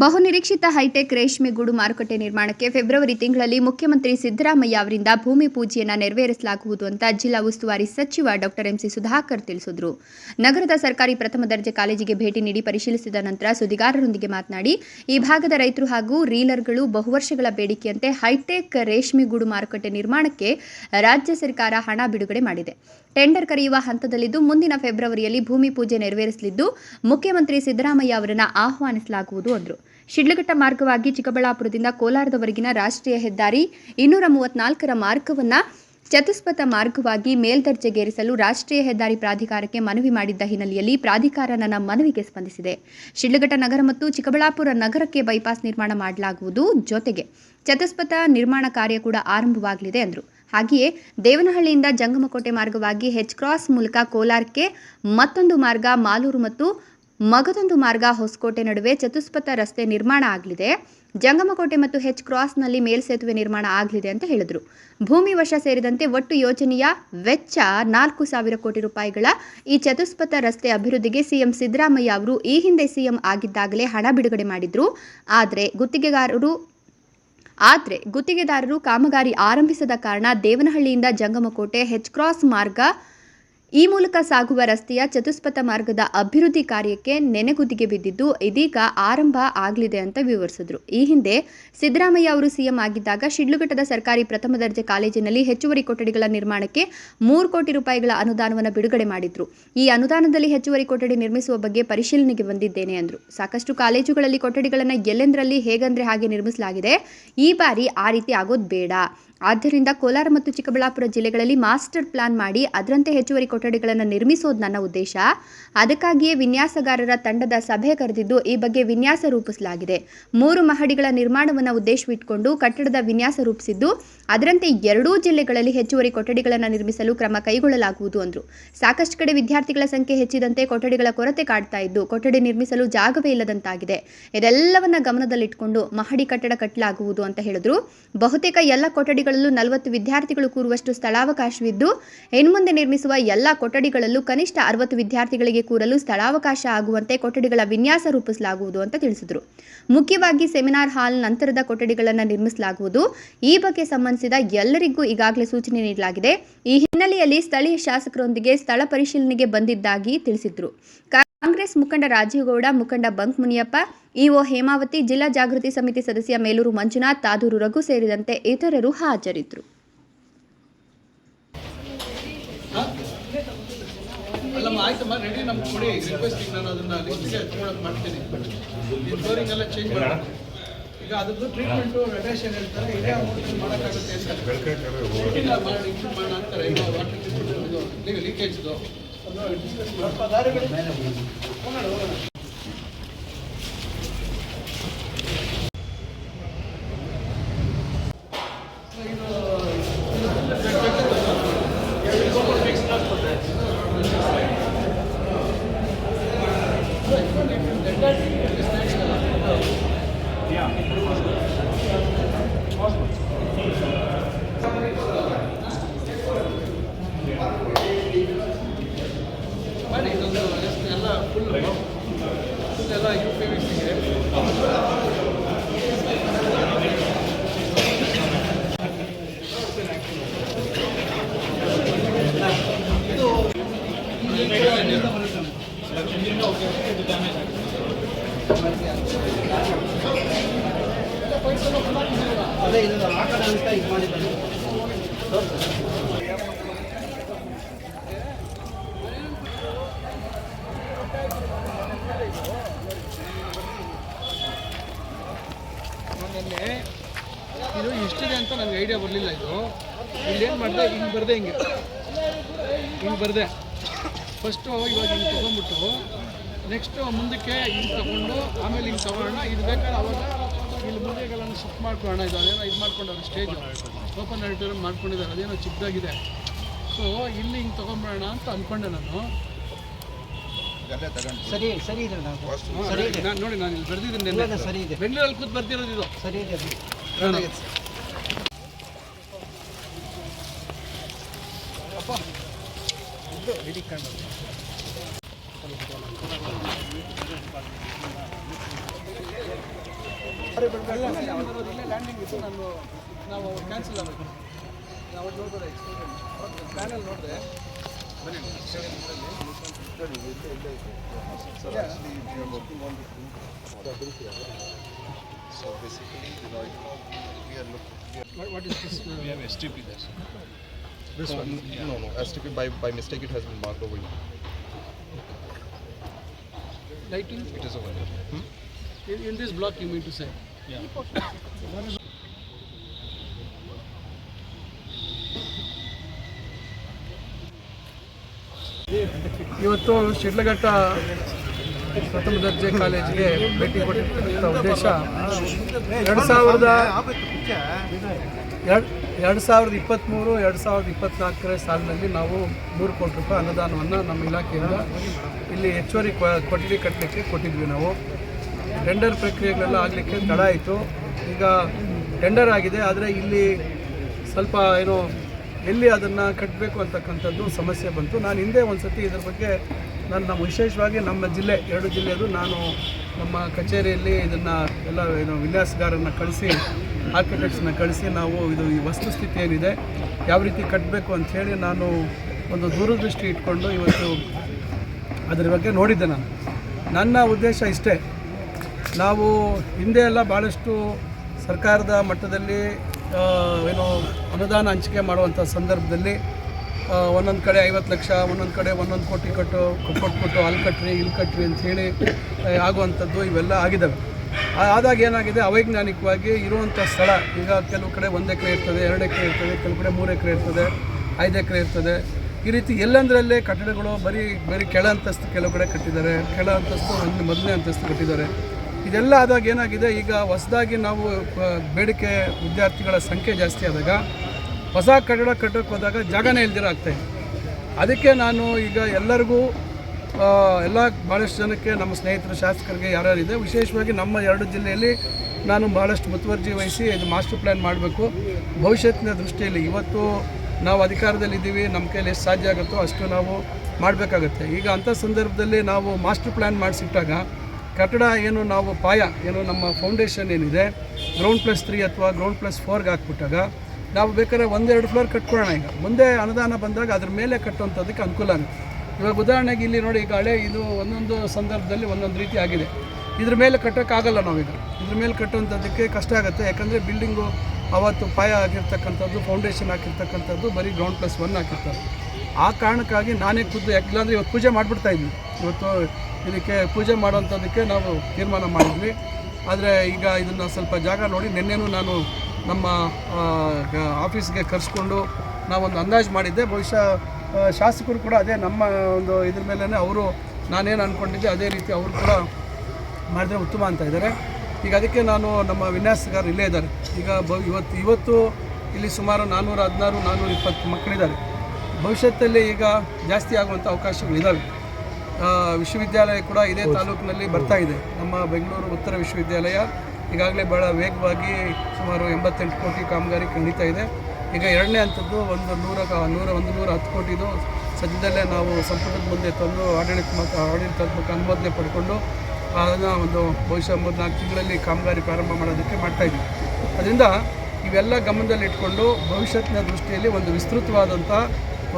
ಬಹುನಿರೀಕ್ಷಿತ ಹೈಟೆಕ್ ರೇಷ್ಮೆ ಗೂಡು ಮಾರುಕಟ್ಟೆ ನಿರ್ಮಾಣಕ್ಕೆ ಫೆಬ್ರವರಿ ತಿಂಗಳಲ್ಲಿ ಮುಖ್ಯಮಂತ್ರಿ ಸಿದ್ದರಾಮಯ್ಯ ಅವರಿಂದ ಭೂಮಿ ಪೂಜೆಯನ್ನು ನೆರವೇರಿಸಲಾಗುವುದು ಅಂತ ಜಿಲ್ಲಾ ಉಸ್ತುವಾರಿ ಸಚಿವ ಡಾಕ್ಟರ್ ಎಂಸಿ ಸುಧಾಕರ್ ತಿಳಿಸಿದರು. ನಗರದ ಸರ್ಕಾರಿ ಪ್ರಥಮ ದರ್ಜೆ ಕಾಲೇಜಿಗೆ ಭೇಟಿ ನೀಡಿ ಪರಿಶೀಲಿಸಿದ ನಂತರ ಸುದ್ದಿಗಾರರೊಂದಿಗೆ ಮಾತನಾಡಿ, ಈ ಭಾಗದ ರೈತರು ಹಾಗೂ ರೀಲರ್ಗಳು ಬಹುವರ್ಷಗಳ ಬೇಡಿಕೆಯಂತೆ ಹೈಟೆಕ್ ರೇಷ್ಮೆ ಗೂಡು ಮಾರುಕಟ್ಟೆ ನಿರ್ಮಾಣಕ್ಕೆ ರಾಜ್ಯ ಸರ್ಕಾರ ಹಣ ಬಿಡುಗಡೆ ಮಾಡಿದೆ. ಟೆಂಡರ್ ಕರೆಯುವ ಹಂತದಲ್ಲಿದ್ದು ಮುಂದಿನ ಫೆಬ್ರವರಿಯಲ್ಲಿ ಭೂಮಿ ಪೂಜೆ ನೆರವೇರಿಸಲಿದ್ದು ಮುಖ್ಯಮಂತ್ರಿ ಸಿದ್ದರಾಮಯ್ಯ ಅವರನ್ನು ಆಹ್ವಾನಿಸಲಾಗುವುದು ಅಂದರು. ಶಿಡ್ಲಘಟ್ಟ ಮಾರ್ಗವಾಗಿ ಚಿಕ್ಕಬಳ್ಳಾಪುರದಿಂದ ಕೋಲಾರದವರೆಗಿನ ರಾಷ್ಟ್ರೀಯ ಹೆದ್ದಾರಿ ಇನ್ನೂರ ಮೂವತ್ನಾಲ್ಕರ ಮಾರ್ಗವನ್ನು ಚತುಷ್ಪಥ ಮಾರ್ಗವಾಗಿ ಮೇಲ್ದರ್ಜೆಗೇರಿಸಲು ರಾಷ್ಟ್ರೀಯ ಹೆದ್ದಾರಿ ಪ್ರಾಧಿಕಾರಕ್ಕೆ ಮನವಿ ಮಾಡಿದ್ದ ಹಿನ್ನೆಲೆಯಲ್ಲಿ ಪ್ರಾಧಿಕಾರ ನನ್ನ ಮನವಿಗೆ ಸ್ಪಂದಿಸಿದೆ. ಶಿಡ್ಲಘಟ್ಟ ನಗರ ಮತ್ತು ಚಿಕ್ಕಬಳ್ಳಾಪುರ ನಗರಕ್ಕೆ ಬೈಪಾಸ್ ನಿರ್ಮಾಣ ಮಾಡಲಾಗುವುದು ಜೊತೆಗೆ ಚತುಷ್ಪಥ ನಿರ್ಮಾಣ ಕಾರ್ಯ ಕೂಡ ಆರಂಭವಾಗಲಿದೆ ಎಂದರು ಹಾಗೆಯೇ ದೇವನಹಳ್ಳಿಯಿಂದ ಜಂಗಮಕೋಟೆ ಮಾರ್ಗವಾಗಿ ಹೆಚ್ ಕ್ರಾಸ್ ಮೂಲಕ ಕೋಲಾರಕ್ಕೆ ಮತ್ತೊಂದು ಮಾರ್ಗ ಮಾಲೂರು ಮತ್ತು ಮಗದೊಂದು ಮಾರ್ಗ ಹೊಸಕೋಟೆ ನಡುವೆ ಚತುಷ್ಪಥ ರಸ್ತೆ ನಿರ್ಮಾಣ ಆಗಲಿದೆ. ಜಂಗಮಕೋಟೆ ಮತ್ತು ಹೆಚ್ ಕ್ರಾಸ್ನಲ್ಲಿ ಮೇಲ್ಸೇತುವೆ ನಿರ್ಮಾಣ ಆಗಲಿದೆ ಅಂತ ಹೇಳಿದರು. ಭೂಮಿ ವಶ ಸೇರಿದಂತೆ ಒಟ್ಟು ಯೋಜನೆಯ ವೆಚ್ಚ ನಾಲ್ಕು ಸಾವಿರ ಕೋಟಿ ರೂಪಾಯಿಗಳ. ಈ ಚತುಷ್ಪಥ ರಸ್ತೆ ಅಭಿವೃದ್ಧಿಗೆ ಸಿಎಂ ಸಿದ್ದರಾಮಯ್ಯ ಅವರು ಈ ಹಿಂದೆ ಸಿಎಂ ಆಗಿದ್ದಾಗಲೇ ಹಣ ಬಿಡುಗಡೆ ಮಾಡಿದ್ರು. ಆದರೆ ಗುತ್ತಿಗೆಗಾರರು, ಆದರೆ ಗುತ್ತಿಗೆದಾರರು ಕಾಮಗಾರಿ ಆರಂಭಿಸದ ಕಾರಣ ದೇವನಹಳ್ಳಿಯಿಂದ ಜಂಗಮಕೋಟೆ ಹೆಚ್ ಕ್ರಾಸ್ ಮಾರ್ಗ ಈ ಮೂಲಕ ಸಾಗುವ ರಸ್ತೆಯ ಚತುಷ್ಪಥ ಮಾರ್ಗದ ಅಭಿವೃದ್ಧಿ ಕಾರ್ಯಕ್ಕೆ ನೆನೆಗುದಿಗೆ ಬಿದ್ದಿದ್ದು, ಇದೀಗ ಆರಂಭ ಆಗಲಿದೆ ಅಂತ ವಿವರಿಸಿದ್ರು. ಈ ಹಿಂದೆ ಸಿದ್ದರಾಮಯ್ಯ ಅವರು ಸಿಎಂ ಆಗಿದ್ದಾಗ ಶಿಡ್ಲುಘಟ್ಟದ ಸರ್ಕಾರಿ ಪ್ರಥಮ ದರ್ಜೆ ಕಾಲೇಜಿನಲ್ಲಿ ಹೆಚ್ಚುವರಿ ಕೊಠಡಿಗಳ ನಿರ್ಮಾಣಕ್ಕೆ ಮೂರು ಕೋಟಿ ರೂಪಾಯಿಗಳ ಅನುದಾನವನ್ನು ಬಿಡುಗಡೆ ಮಾಡಿದ್ರು. ಈ ಅನುದಾನದಲ್ಲಿ ಹೆಚ್ಚುವರಿ ಕೊಠಡಿ ನಿರ್ಮಿಸುವ ಬಗ್ಗೆ ಪರಿಶೀಲನೆಗೆ ಬಂದಿದ್ದೇನೆ ಅಂದರು. ಸಾಕಷ್ಟು ಕಾಲೇಜುಗಳಲ್ಲಿ ಕೊಠಡಿಗಳನ್ನು ಎಲ್ಲೆಂದರಲ್ಲಿ, ಹೇಗಂದ್ರೆ ಹಾಗೆ ನಿರ್ಮಿಸಲಾಗಿದೆ. ಈ ಬಾರಿ ಆ ರೀತಿ ಆಗೋದು ಬೇಡ. ಆದ್ದರಿಂದ ಕೋಲಾರ ಮತ್ತು ಚಿಕ್ಕಬಳ್ಳಾಪುರ ಜಿಲ್ಲೆಗಳಲ್ಲಿ ಮಾಸ್ಟರ್ ಪ್ಲಾನ್ ಮಾಡಿ ಅದರಂತೆ ಹೆಚ್ಚುವರಿ ಕೊಠಡಿಗಳನ್ನು ನಿರ್ಮಿಸೋದು ನನ್ನ ಉದ್ದೇಶ. ಅದಕ್ಕಾಗಿಯೇ ವಿನ್ಯಾಸಗಾರರ ತಂಡದ ಸಭೆ ಕರೆದಿದ್ದು ಈ ಬಗ್ಗೆ ವಿನ್ಯಾಸ ರೂಪಿಸಲಾಗಿದೆ. ಮೂರು ಮಹಡಿಗಳ ನಿರ್ಮಾಣವನ್ನು ಉದ್ದೇಶವಿಟ್ಟುಕೊಂಡು ಕಟ್ಟಡದ ವಿನ್ಯಾಸ ರೂಪಿಸಿದ್ದು, ಅದರಂತೆ ಎರಡೂ ಜಿಲ್ಲೆಗಳಲ್ಲಿ ಹೆಚ್ಚುವರಿ ಕೊಠಡಿಗಳನ್ನು ನಿರ್ಮಿಸಲು ಕ್ರಮ ಕೈಗೊಳ್ಳಲಾಗುವುದು ಅಂದರು. ಸಾಕಷ್ಟು ಕಡೆ ವಿದ್ಯಾರ್ಥಿಗಳ ಸಂಖ್ಯೆ ಹೆಚ್ಚಿದಂತೆ ಕೊಠಡಿಗಳ ಕೊರತೆ ಕಾಡ್ತಾ ಇದ್ದು, ಕೊಠಡಿ ನಿರ್ಮಿಸಲು ಜಾಗವೇ ಇಲ್ಲದಂತಾಗಿದೆ. ಇದೆಲ್ಲವನ್ನ ಗಮನದಲ್ಲಿಟ್ಟುಕೊಂಡು ಮಹಡಿ ಕಟ್ಟಡ ಕಟ್ಟಲಾಗುವುದು ಅಂತ ಹೇಳಿದ್ರು. ಬಹುತೇಕ ಎಲ್ಲ ಕೊಠಡಿಗಳಲ್ಲೂ ನಲವತ್ತು ವಿದ್ಯಾರ್ಥಿಗಳು ಕೂರುವಷ್ಟು ಸ್ಥಳಾವಕಾಶವಿದ್ದು ಇನ್ಮುಂದೆ ನಿರ್ಮಿಸುವ ಎಲ್ಲ ಕೊಠಡಿಗಳಲ್ಲೂ ಕನಿಷ್ಠ ಅರವತ್ತು ವಿದ್ಯಾರ್ಥಿಗಳಿಗೆ ಕೂರಲು ಸ್ಥಳಾವಕಾಶ ಆಗುವಂತೆ ಕೊಠಡಿಗಳ ವಿನ್ಯಾಸ ರೂಪಿಸಲಾಗುವುದು ಅಂತ ತಿಳಿಸಿದರು. ಮುಖ್ಯವಾಗಿ ಸೆಮಿನಾರ್ ಹಾಲ್ ನಂತರದ ಕೊಠಡಿಗಳನ್ನು ನಿರ್ಮಿಸಲಾಗುವುದು. ಈ ಬಗ್ಗೆ ಸಂಬಂಧಿಸಿದ ಎಲ್ಲರಿಗೂ ಈಗಾಗಲೇ ಸೂಚನೆ ನೀಡಲಾಗಿದೆ. ಈ ಹಿನ್ನೆಲೆಯಲ್ಲಿ ಸ್ಥಳೀಯ ಶಾಸಕರೊಂದಿಗೆ ಸ್ಥಳ ಪರಿಶೀಲನೆಗೆ ಬಂದಿದ್ದಾಗಿ ತಿಳಿಸಿದ್ರು. ಕಾಂಗ್ರೆಸ್ ಮುಖಂಡ ರಾಜೀವಗೌಡ ಮುಖಂಡ ಬಂಕ್ ಮುನಿಯಪ್ಪ ಇಒ ಹೇಮಾವತಿ ಜಿಲ್ಲಾ ಜಾಗೃತಿ ಸಮಿತಿ ಸದಸ್ಯ ಮೇಲೂರು ಮಂಜುನಾಥ್ ತಾದೂರು ರಘು ಸೇರಿದಂತೆ ಇತರರು ಹಾಜರಿದ್ದರು. ಅಲ್ಲಮ್ಮ ಆಯ್ತಮ್ಮ ರೆಡಿ ನಮ್ಗೆ ಕೊಡಿ. ರಿಕ್ವೆಸ್ಟ್ ಈಗ ನಾನು ಅದನ್ನ ಲಿಸ್ಟ್ಗೆ ತಗೊಳಕ್ ಮಾಡ್ತೀನಿ. ಈ ಫ್ಲೋರಿಂಗ್ ಎಲ್ಲ ಚೇಂಜ್ ಮಾಡಿ ಈಗ ಅದ್ರದ್ದು ಟ್ರೀಟ್ಮೆಂಟು ರೆಡೇಷನ್ ಹೇಳ್ತಾರೆ ಇದೇ ಅಮೌಂಟಲ್ಲಿ ಮಾಡೋಕ್ಕಾಗುತ್ತೆ ಅಂತ. ಇಲ್ಲ ಮಾಡಿ ಇಂಪ್ರೂವ್ ಅಂತಾರೆ ವಾಟರ್ ಇದು ಲೀಕೇಜ್ದು ಮಾಡಿ ಅದೇ ಇದು ಹಾಕೋಣ ಅಂತ ಇದು ಮಾಡಿದ್ದಾನೆ ಇದು ಅಂತ ನನಗೆ ಐಡಿಯಾ ಬರಲಿಲ್ಲ ಇದು. ಇಲ್ಲೇನು ಮಾಡಿದೆ ಹಿಂಗೆ ಬರದೆ ಹಿಂಗೆ. ಹಿಂಗೆ ಬರದೆ. ಫಸ್ಟು ಇವಾಗ ಹಿಂಗೆ ತೊಗೊಂಡ್ಬಿಟ್ಟು ನೆಕ್ಸ್ಟು ಮುಂದಕ್ಕೆ ಹಿಂಗೆ ತಗೊಂಡು ಆಮೇಲೆ ಹಿಂಗೆ ತಗೊಳ್ಳೋಣ. ಇದು ಬೇಕಾದ್ರೆ ಅವಾಗ ಇಲ್ಲಿ ಮುಂದೆಗೆಲ್ಲ ಶಿಫ್ಟ್ ಮಾಡ್ಕೊಳ್ಳೋಣ. ಇದು ಅದೇನೋ ಇದು ಮಾಡ್ಕೊಂಡವ್ರೆ ಸ್ಟೇಜ್ ಓಪನ್ ಆಡಿಟೋರಿಯಂ ಮಾಡ್ಕೊಂಡಿದ್ದಾರೆ. ಅದೇನೋ ಚಿಕ್ಕದಾಗಿದೆ. ಸೊ ಇಲ್ಲಿ ಹಿಂಗೆ ತೊಗೊಂಬಿಡೋಣ ಅಂತ ಅಂದ್ಕೊಂಡೆ ನಾನು. ಸರಿ ಸರಿ ಇದೆ ಸರಿ ಇದೆ. ನಾನು ನೋಡಿ ನಾನು ಇಲ್ಲಿ ಬರ್ದಿದ್ದೀನಿ ಸರಿ ಇದೆ. ಬೆಂಗಳೂರಲ್ಲಿ ಕೂತ್ ಬರ್ತಿರೋದು ಇದು. ಸರಿ ಇದೆ ಲ್ಯಾಂಡಿಂಗ್ ಇತ್ತು ನಾನು ನಾವು ಕ್ಯಾನ್ಸಲ್ ಆಗಬೇಕು ನಾವು ನೋಡ್ಬೋದ ಪ್ಯಾನಲ್ ನೋಡಿದೆ So basically, you know, we are looking. What is this We have STP there. This No, one no, no. STP by by mistake it has been marked over here. Lighting It is over here. Hmm? In, in this block, you mean to say? ಇವತ್ತು ಶಿಡ್ಲಘಟ್ಟ ಪ್ರಥಮ ದರ್ಜೆ ಕಾಲೇಜಿಗೆ ಭೇಟಿ ಕೊಟ್ಟಿರ್ತಕ್ಕಂಥ ಉದ್ದೇಶ ಎರಡು ಸಾವಿರದ ಎರಡು ಎರಡು ಸಾವಿರದ ಇಪ್ಪತ್ತ್ಮೂರು ಎರಡು ಸಾವಿರದ ಇಪ್ಪತ್ತ್ನಾಲ್ಕರ ಸಾಲಿನಲ್ಲಿ ನಾವು ನೂರು ಕೋಟಿ ರೂಪಾಯಿ ಅನುದಾನವನ್ನು ನಮ್ಮ ಇಲಾಖೆಯಿಂದ ಇಲ್ಲಿ ಹೆಚ್ಚುವರಿ ಕೊಠಡಿ ಕಟ್ಟಲಿಕ್ಕೆ ಕೊಟ್ಟಿದ್ವಿ ನಾವು ಟೆಂಡರ್ ಪ್ರಕ್ರಿಯೆಗಳೆಲ್ಲ ಆಗಲಿಕ್ಕೆ ತಡ ಆಯಿತು. ಈಗ ಟೆಂಡರ್ ಆಗಿದೆ, ಆದರೆ ಇಲ್ಲಿ ಸ್ವಲ್ಪ ಏನು, ಎಲ್ಲಿ ಅದನ್ನು ಕಟ್ಟಬೇಕು ಅಂತಕ್ಕಂಥದ್ದು ಸಮಸ್ಯೆ ಬಂತು. ನಾನು ಹಿಂದೆ ಒಂದು ಸತಿ ಇದ್ರ ಬಗ್ಗೆ ನಾನು ನಮ್ಮ ವಿಶೇಷವಾಗಿ ನಮ್ಮ ಜಿಲ್ಲೆ, ಎರಡು ಜಿಲ್ಲೆಯದು ನಾನು ನಮ್ಮ ಕಚೇರಿಯಲ್ಲಿ ಇದನ್ನು ಎಲ್ಲ ಏನು ವಿನ್ಯಾಸಗಾರನ್ನು ಕಳಿಸಿ ಆರ್ಕಿಟೆಕ್ಟ್ಸನ್ನ ಕಳಿಸಿ ನಾವು ಇದು ಈ ವಸ್ತುಸ್ಥಿತಿ ಏನಿದೆ, ಯಾವ ರೀತಿ ಕಟ್ಟಬೇಕು ಅಂಥೇಳಿ ನಾನು ಒಂದು ದೂರದೃಷ್ಟಿ ಇಟ್ಕೊಂಡು ಇವತ್ತು ಅದರ ಬಗ್ಗೆ ನೋಡಿದ್ದೆ ನಾನು. ನನ್ನ ಉದ್ದೇಶ ಇಷ್ಟೇ. ನಾವು ಹಿಂದೆ ಎಲ್ಲ ಭಾಳಷ್ಟು ಸರ್ಕಾರದ ಮಟ್ಟದಲ್ಲಿ ಏನು ಅನುದಾನ ಹಂಚಿಕೆ ಮಾಡುವಂಥ ಸಂದರ್ಭದಲ್ಲಿ ಒಂದೊಂದು ಕಡೆ ಐವತ್ತು ಲಕ್ಷ, ಒಂದೊಂದು ಕಡೆ ಒಂದೊಂದು ಕೋಟಿ ಕಟ್ಟು, ಕೊಟ್ಬಿಟ್ಟು ಅಲ್ಲಿ ಕಟ್ಟ್ರಿ ಇಲ್ಲಿ ಕಟ್ರಿ ಅಂಥೇಳಿ ಆಗುವಂಥದ್ದು ಇವೆಲ್ಲ ಆಗಿದ್ದಾವೆ. ಆದಾಗ ಏನಾಗಿದೆ, ಅವೈಜ್ಞಾನಿಕವಾಗಿ ಇರುವಂಥ ಸ್ಥಳ, ಈಗ ಕೆಲವು ಕಡೆ ಒಂದು ಎಕರೆ ಇರ್ತದೆ, ಎರಡು ಎಕರೆ ಇರ್ತದೆ, ಕೆಲವು ಕಡೆ ಮೂರು ಎಕರೆ ಇರ್ತದೆ, ಐದು ಎಕರೆ ಇರ್ತದೆ. ಈ ರೀತಿ ಎಲ್ಲಂದರಲ್ಲೇ ಕಟ್ಟಡಗಳು ಬರೀ ಬರೀ ಕೆಳ ಅಂತಸ್ತು ಕೆಲವು ಕಡೆ ಕಟ್ಟಿದ್ದಾರೆ, ಕೆಳ ಅಂತಸ್ತು ಮೊದಲನೇ ಅಂತಸ್ತು ಕಟ್ಟಿದ್ದಾರೆ. ಇದೆಲ್ಲ ಆದಾಗ ಏನಾಗಿದೆ? ಈಗ ಹೊಸದಾಗಿ ನಾವು ಬೇಡಿಕೆ ವಿದ್ಯಾರ್ಥಿಗಳ ಸಂಖ್ಯೆ ಜಾಸ್ತಿ ಆದಾಗ, ಹೊಸ ಕಟ್ಟಡ ಕಟ್ಟೋಕ್ಕೆ ಹೋದಾಗ ಜಾಗನೇ ಇಲ್ದಿರ ಆಗ್ತಾಯಿದೆ ಅದಕ್ಕೆ ನಾನು ಈಗ ಎಲ್ಲರಿಗೂ ಎಲ್ಲ ಭಾಳಷ್ಟು ಜನಕ್ಕೆ, ನಮ್ಮ ಸ್ನೇಹಿತರು, ಶಾಸಕರಿಗೆ ಯಾರ್ಯಾರಿದೆ, ವಿಶೇಷವಾಗಿ ನಮ್ಮ ಎರಡು ಜಿಲ್ಲೆಯಲ್ಲಿ ನಾನು ಭಾಳಷ್ಟು ಮುತುವರ್ಜಿ ವಹಿಸಿ ಇದು ಮಾಸ್ಟರ್ ಪ್ಲ್ಯಾನ್ ಮಾಡಬೇಕು. ಭವಿಷ್ಯತ್ತಿನ ದೃಷ್ಟಿಯಲ್ಲಿ ಇವತ್ತು ನಾವು ಅಧಿಕಾರದಲ್ಲಿದ್ದೀವಿ ನಮ್ಮ ಕೈಯಲ್ಲಿ ಎಷ್ಟು ಸಾಧ್ಯ ಆಗುತ್ತೋ ಅಷ್ಟು ನಾವು ಮಾಡಬೇಕಾಗತ್ತೆ. ಈಗ ಅಂಥ ಸಂದರ್ಭದಲ್ಲಿ ನಾವು ಮಾಸ್ಟರ್ ಪ್ಲ್ಯಾನ್ ಮಾಡಿಸಿಟ್ಟಾಗ ಕಟ್ಟಡ ಏನು ನಾವು ಪಾಯ ಏನು ನಮ್ಮ ಫೌಂಡೇಶನ್ ಏನಿದೆ ಗ್ರೌಂಡ್ ಪ್ಲಸ್ ತ್ರೀ ಅಥವಾ ಗ್ರೌಂಡ್ ಪ್ಲಸ್ ಫೋರ್ಗೆ ಹಾಕ್ಬಿಟ್ಟಾಗ ನಾವು ಬೇಕಾದ್ರೆ ಒಂದೆರಡು ಫ್ಲೋರ್ ಕಟ್ಕೊಳ್ಳೋಣ ಈಗ. ಮುಂದೆ ಅನುದಾನ ಬಂದಾಗ ಅದ್ರ ಮೇಲೆ ಕಟ್ಟುವಂಥದ್ದಕ್ಕೆ ಅನುಕೂಲ ಇವಾಗ ಉದಾಹರಣೆಗೆ ಇಲ್ಲಿ ನೋಡಿ ಈಗ ಹಳೆ ಇದು ಒಂದೊಂದು ಸಂದರ್ಭದಲ್ಲಿ ಒಂದೊಂದು ರೀತಿ ಆಗಿದೆ. ಇದ್ರ ಮೇಲೆ ಕಟ್ಟೋಕ್ಕಾಗಲ್ಲ ನಾವೀಗ. ಇದ್ರ ಮೇಲೆ ಕಟ್ಟುವಂಥದ್ದಕ್ಕೆ ಕಷ್ಟ ಆಗುತ್ತೆ. ಯಾಕಂದರೆ ಬಿಲ್ಡಿಂಗು ಅವತ್ತು ಪಾಯ ಆಗಿರ್ತಕ್ಕಂಥದ್ದು ಫೌಂಡೇಶನ್ ಹಾಕಿರ್ತಕ್ಕಂಥದ್ದು, ಬರೀ ಗ್ರೌಂಡ್ ಪ್ಲಸ್ ಒನ್ ಹಾಕಿರ್ತಾರೆ. ಆ ಕಾರಣಕ್ಕಾಗಿ ನಾನೇ ಖುದ್ದು ಯಾಕಿಲ್ಲಾಂದರೆ ಇವತ್ತು ಪೂಜೆ ಮಾಡಿಬಿಡ್ತಾ ಇದ್ವಿ. ಇವತ್ತು ಇದಕ್ಕೆ ಪೂಜೆ ಮಾಡೋವಂಥದ್ದಕ್ಕೆ ನಾವು ತೀರ್ಮಾನ ಮಾಡಿದ್ವಿ. ಆದರೆ ಈಗ ಇದನ್ನು ಸ್ವಲ್ಪ ಜಾಗ ನೋಡಿ ನಿನ್ನೆನೂ ನಾನು ನಮ್ಮ ಆಫೀಸ್ಗೆ ಕರೆಸ್ಕೊಂಡು ನಾವೊಂದು ಅಂದಾಜು ಮಾಡಿದ್ದೆ. ಬಹುಶಃ ಶಾಸಕರು ಕೂಡ ಅದೇ ನಮ್ಮ ಒಂದು ಇದ್ರ ಮೇಲೇ ಅವರು ನಾನೇನು ಅಂದ್ಕೊಂಡಿದ್ದೆ ಅದೇ ರೀತಿ ಅವರು ಕೂಡ ಮಾಡಿದ್ರೆ ಉತ್ತಮ ಅಂತ ಇದ್ದಾರೆ. ಈಗ ಅದಕ್ಕೆ ನಾನು ನಮ್ಮ ವಿನ್ಯಾಸಗಾರರು ಇಲ್ಲೇ ಇದ್ದಾರೆ. ಈಗ ಬ, ಇವತ್ತು ಇವತ್ತು ಇಲ್ಲಿ ಸುಮಾರು ನಾನ್ನೂರ ಹದಿನಾರು ನಾನ್ನೂರ ಇಪ್ಪತ್ತು ಮಕ್ಕಳಿದ್ದಾರೆ. ಭವಿಷ್ಯತ್ತಲ್ಲಿ ಈಗ ಜಾಸ್ತಿ ಆಗುವಂಥ ಅವಕಾಶಗಳಿದ್ದಾವೆ ವಿಶ್ವವಿದ್ಯಾಲಯ ಕೂಡ ಇದೇ ತಾಲೂಕಿನಲ್ಲಿ ಬರ್ತಾ ಇದೆ. ನಮ್ಮ ಬೆಂಗಳೂರು ಉತ್ತರ ವಿಶ್ವವಿದ್ಯಾಲಯ ಈಗಾಗಲೇ ಭಾಳ ವೇಗವಾಗಿ ಸುಮಾರು ಎಂಬತ್ತೆಂಟು ಕೋಟಿ ಕಾಮಗಾರಿ ಖಂಡಿತ ಇದೆ. ಈಗ ಎರಡನೇ ಹಂತದ್ದು ಒಂದು ನೂರ ನೂರ ಒಂದು ನೂರ ಹತ್ತು ಕೋಟಿದು ಸದ್ಯದಲ್ಲೇ ನಾವು ಸಂಪುಟದ ಮುಂದೆ ತಂದು ಆಡಳಿತಾತ್ಮಕ ಆಡಳಿತಾತ್ಮಕ ಅನುಮೋದನೆ ಪಡ್ಕೊಂಡು ಅದನ್ನು ಒಂದು ಬಹುಶಃ ಮೂರು ನಾಲ್ಕು ತಿಂಗಳಲ್ಲಿ ಕಾಮಗಾರಿ ಪ್ರಾರಂಭ ಮಾಡೋದಕ್ಕೆ ಮಾಡ್ತಾಯಿದ್ವಿ ಅದರಿಂದ ಇವೆಲ್ಲ ಗಮನದಲ್ಲಿ ಇಟ್ಕೊಂಡು ಭವಿಷ್ಯತ್ತಿನ ದೃಷ್ಟಿಯಲ್ಲಿ ಒಂದು ವಿಸ್ತೃತವಾದಂಥ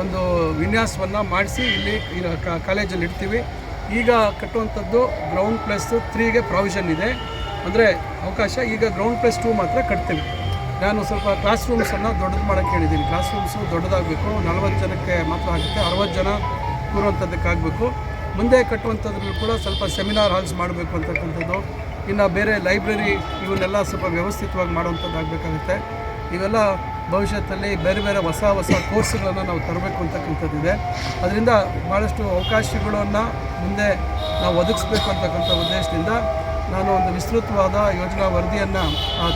ಒಂದು ವಿನ್ಯಾಸವನ್ನು ಮಾಡಿಸಿ ಇಲ್ಲಿ ಕಾಲೇಜಲ್ಲಿ ಇಡ್ತೀವಿ. ಈಗ ಕಟ್ಟುವಂಥದ್ದು ಗ್ರೌಂಡ್ ಪ್ಲಸ್ ತ್ರೀಗೆ ಪ್ರಾವಿಷನ್ ಇದೆ. ಅಂದರೆ ಅವಕಾಶ, ಈಗ ಗ್ರೌಂಡ್ ಪ್ಲಸ್ ಟೂ ಮಾತ್ರ ಕಟ್ತೀವಿ. ನಾನು ಸ್ವಲ್ಪ ಕ್ಲಾಸ್ ರೂಮ್ಸನ್ನು ದೊಡ್ಡದು ಮಾಡೋಕ್ಕೆ ಹೇಳಿದ್ದೀನಿ ಕ್ಲಾಸ್ ರೂಮ್ಸು ದೊಡ್ಡದಾಗಬೇಕು, ನಲವತ್ತು ಜನಕ್ಕೆ ಮಾತ್ರ ಆಗುತ್ತೆ, ಅರವತ್ತು ಜನ ಕೂರುವಂಥದ್ದಕ್ಕಾಗಬೇಕು. ಮುಂದೆ ಕಟ್ಟುವಂಥದ್ರಲ್ಲಿ ಕೂಡ ಸ್ವಲ್ಪ ಸೆಮಿನಾರ್ ಹಾಲ್ಸ್ ಮಾಡಬೇಕು ಅಂತಕ್ಕಂಥದ್ದು. ಇನ್ನು ಬೇರೆ ಲೈಬ್ರರಿ ಇವನ್ನೆಲ್ಲ ಸ್ವಲ್ಪ ವ್ಯವಸ್ಥಿತವಾಗಿ ಮಾಡುವಂಥದ್ದು ಆಗಬೇಕಾಗುತ್ತೆ ಇವೆಲ್ಲ ಭವಿಷ್ಯದಲ್ಲಿ ಬೇರೆ ಬೇರೆ ಹೊಸ ಹೊಸ ಕೋರ್ಸ್ಗಳನ್ನು ನಾವು ತರಬೇಕು ಅಂತಕ್ಕಂಥದ್ದಿದೆ. ಅದರಿಂದ ಭಾಳಷ್ಟು ಅವಕಾಶಗಳನ್ನು ಮುಂದೆ ನಾವು ಒದಗಿಸ್ಬೇಕು ಅಂತಕ್ಕಂಥ ಉದ್ದೇಶದಿಂದ ನಾನು ಒಂದು ವಿಸ್ತೃತವಾದ ಯೋಜನಾ ವರದಿಯನ್ನು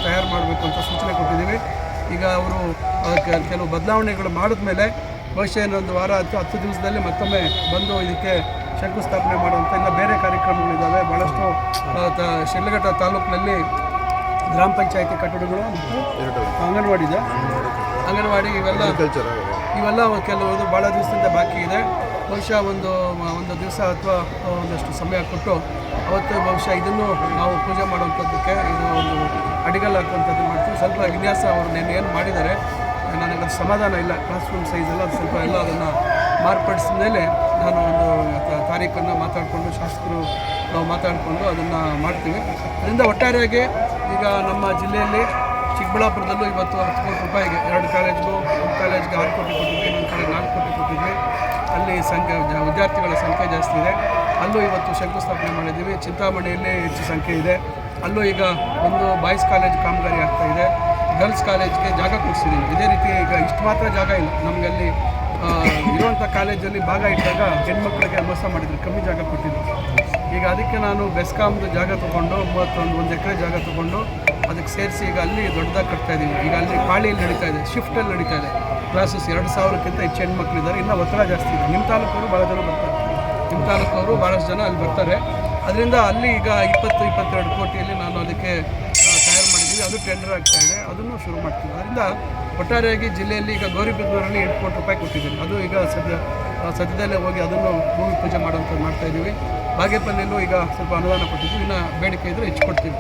ತಯಾರು ಮಾಡಬೇಕು ಅಂತ ಸೂಚನೆ ಕೊಟ್ಟಿದ್ದೀವಿ. ಈಗ ಅವರು ಕೆಲವು ಬದಲಾವಣೆಗಳು ಮಾಡಿದ ಮೇಲೆ ಬಹುಶಃ ಇನ್ನೊಂದು ವಾರ ಅಥವಾ ಹತ್ತು ದಿವಸದಲ್ಲಿ ಮತ್ತೊಮ್ಮೆ ಬಂದು ಇದಕ್ಕೆ ಶಂಕುಸ್ಥಾಪನೆ ಮಾಡುವಂಥ ಇನ್ನು ಬೇರೆ ಕಾರ್ಯಕ್ರಮಗಳಿದ್ದಾವೆ. ಭಾಳಷ್ಟು ಶಿಡ್ಲಘಟ್ಟ ತಾಲೂಕಿನಲ್ಲಿ ಗ್ರಾಮ ಪಂಚಾಯತಿ ಕಟ್ಟಡಗಳು ಮತ್ತು ಅಂಗನವಾಡಿ ಇದೆ. ಅಂಗನವಾಡಿ ಇವೆಲ್ಲ ಇವೆಲ್ಲ ಕೆಲವು ಭಾಳ ದಿವಸದಿಂದ ಬಾಕಿ ಇದೆ. ಬಹುಶಃ ಒಂದು ಒಂದು ದಿವಸ ಅಥವಾ ಒಂದಷ್ಟು ಸಮಯ ಕೊಟ್ಟು ಅವತ್ತು ಬಹುಶಃ ಇದನ್ನು ನಾವು ಪೂಜೆ ಮಾಡುವಂಥದ್ದಕ್ಕೆ ಇದು ಒಂದು ಅಡಿಗಲ್ ಹಾಕುವಂಥದ್ದು ಮಾಡ್ತೀವಿ. ಸ್ವಲ್ಪ ವಿನ್ಯಾಸ ಅವರು ನೆನ್ನೆ ಏನು ಮಾಡಿದ್ದಾರೆ ನನಗೆ ಸಮಾಧಾನ ಇಲ್ಲ. ಕ್ಲಾಸ್ ರೂಮ್ ಸೈಜ್ ಎಲ್ಲ ಸ್ವಲ್ಪ ಎಲ್ಲ ಅದನ್ನು ಮಾರ್ಪಡಿಸಿದ ಮೇಲೆ ನಾನು ಒಂದು ತಾರೀಕನ್ನು ತಾರೀಖನ್ನು ಮಾತಾಡಿಕೊಂಡು ಶಾಸಕರು ನಾವು ಮಾತಾಡಿಕೊಂಡು ಅದನ್ನು ಮಾಡ್ತೀವಿ. ಅದರಿಂದ ಒಟ್ಟಾರೆಯಾಗಿ ಈಗ ನಮ್ಮ ಜಿಲ್ಲೆಯಲ್ಲಿ ಚಿಕ್ಕಬಳ್ಳಾಪುರದಲ್ಲೂ ಇವತ್ತು ಹತ್ತು ಕೋಟಿ ರೂಪಾಯಿಗೆ ಎರಡು ಕಾಲೇಜ್ಗೂ ಒಂದು ಕಾಲೇಜ್ಗೆ ಆರು ಕೋಟಿ ಕೊಟ್ಟಿದ್ವಿ ಇನ್ನೊಂದು ಕಡೆ ನಾಲ್ಕು ಕೋಟಿ ಕೊಟ್ಟಿದ್ವಿ. ಅಲ್ಲಿ ಸಂಖ್ಯೆ ವಿದ್ಯಾರ್ಥಿಗಳ ಸಂಖ್ಯೆ ಜಾಸ್ತಿ ಇದೆ. ಅಲ್ಲೂ ಇವತ್ತು ಶಂಕುಸ್ಥಾಪನೆ ಮಾಡಿದ್ದೀವಿ. ಚಿಂತಾಮಣಿಯಲ್ಲಿ ಹೆಚ್ಚು ಸಂಖ್ಯೆ ಇದೆ. ಅಲ್ಲೂ ಈಗ ಒಂದು ಬಾಯ್ಸ್ ಕಾಲೇಜ್ ಕಾಮಗಾರಿ ಆಗ್ತಾ ಇದೆ. ಗರ್ಲ್ಸ್ ಕಾಲೇಜ್ಗೆ ಜಾಗ ಕೊಡಿಸಿದ್ದೀವಿ ಇದೇ ರೀತಿ ಈಗ ಇಷ್ಟು ಮಾತ್ರ ಜಾಗ ಇಲ್ಲ. ನಮಗೆ ಅಲ್ಲಿ ಆ, ಇರುವಂಥ ಕಾಲೇಜಲ್ಲಿ ಭಾಗ ಇಟ್ಟಾಗ ಹೆಣ್ಮಕ್ಳಿಗೆ ಮೋಸ ಮಾಡಿದ್ರು ಕಮ್ಮಿ ಜಾಗ ಕೊಟ್ಟಿದ್ರು ಈಗ ಅದಕ್ಕೆ ನಾನು ಬೆಸ್ಕಾಮ್ದು ಜಾಗ ತೊಗೊಂಡು, ಮೂವತ್ತೊಂದು, ಒಂದು ಎಕರೆ ಜಾಗ ತೊಗೊಂಡು ಅದಕ್ಕೆ ಸೇರಿಸಿ ಈಗ ಅಲ್ಲಿ ದೊಡ್ಡದಾಗಿ ಕಟ್ತಾ ಇದ್ದೀವಿ ಈಗ ಅಲ್ಲಿ ಪಾಳಿಯಲ್ಲಿ ನಡೀತಾ ಇದೆ ಶಿಫ್ಟಲ್ಲಿ ನಡೀತಾ ಇದೆ. ಕ್ಲಾಸಸ್ ಎರಡು ಸಾವಿರಕ್ಕಿಂತ ಹೆಚ್ಚು ಹೆಣ್ಮಕ್ಳಿದ್ದಾರೆ ಇನ್ನೂ ಒತ್ತಡ ಜಾಸ್ತಿ ಇದೆ. ನಿಮ್ಮ ತಾಲೂಕವರು ಭಾಳ ಜನ ಬರ್ತಾರೆ. ನಿಮ್ಮ ತಾಲೂಕವರು ಭಾಳಷ್ಟು ಜನ ಅಲ್ಲಿ ಬರ್ತಾರೆ. ಅದರಿಂದ ಅಲ್ಲಿ ಈಗ ಇಪ್ಪತ್ತು, ಇಪ್ಪತ್ತೆರಡು ಕೋಟಿಯಲ್ಲಿ ನಾನು ಅದಕ್ಕೆ ಅದು ಟೆಂಡರ್ ಆಗ್ತಾ ಇದೆ. ಅದನ್ನು ಶುರು ಮಾಡ್ತೀವಿ. ಅದರಿಂದ ಒಟ್ಟಾರೆಯಾಗಿ ಜಿಲ್ಲೆಯಲ್ಲಿ ಈಗ ಗೌರಿಬಿದನೂರಲ್ಲಿ ಎಂಟು ಕೋಟಿ ರೂಪಾಯಿ ಕೊಟ್ಟಿದ್ದೀನಿ. ಅದು ಈಗ ಸದ್ಯ ಸದ್ಯದಲ್ಲೇ ಹೋಗಿ ಅದನ್ನು ಭೂಮಿ ಪೂಜೆ ಮಾಡೋಂಥದ್ದು ಮಾಡ್ತಾ ಇದ್ದೀವಿ ಬಾಗೇಪಲ್ಲಿಯಲ್ಲೂ ಈಗ ಸ್ವಲ್ಪ ಅನುದಾನ ಕೊಟ್ಟಿದ್ದು ಇನ್ನು ಬೇಡಿಕೆ ಇದ್ದರೆ ಹೆಚ್ಚು ಕೊಡ್ತೀವಿ.